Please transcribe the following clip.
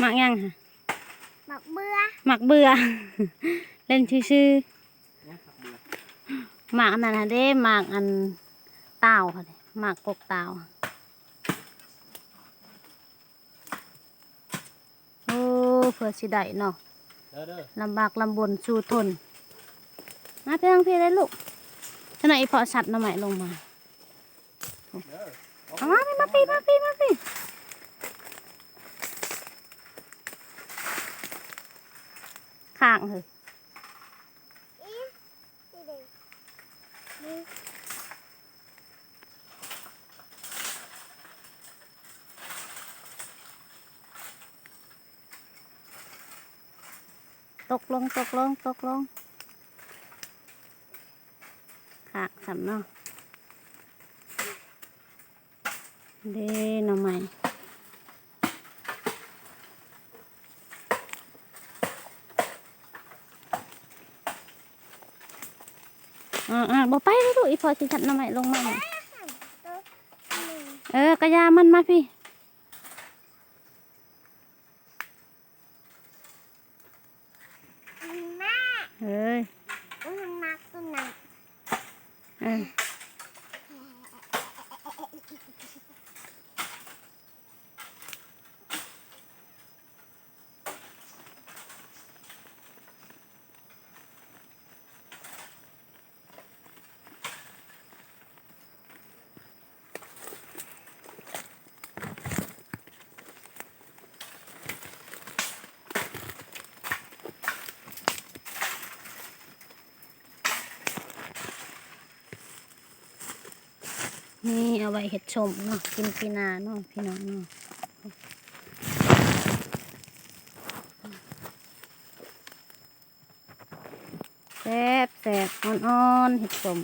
หมักยังค่ะหมักเบื่อหมักเบื่อ เล่นชื่อเนี่ยผักเบื่อๆหมักอันนั้นน่ะเด้หมักอันเต่าค่ะเด้หมักกกเต่าโอ้เพื่อสิได้เนาะเด้อเด้อลำบากลำบนสู้ทนมาเพียงพี่ได้ลูกขณะอีพอสัตว์หน่อไม้ลงมาเด้อเอามาพี่มาพี่มาพี่มาพี่ ข้างเลยอีนี่เด็กนี่ตกลงตกลงตกลงข้างสำเนาะเด้หน่อไม้ อ่าอ่าบอกไปเลยลูกอีพอสิจัดหน่อไม้ลงมาหน่อยตัวหนึ่งเออกระยามันมาพี่แม่เอ้ยตัวนั้นมักตัวนั้นเออ นี่เอาไว้เห็ดชมเนาะกินปีนาเนาะพี่น้องเนาะแซ่บแซ่บอ่อนๆเห็ดชม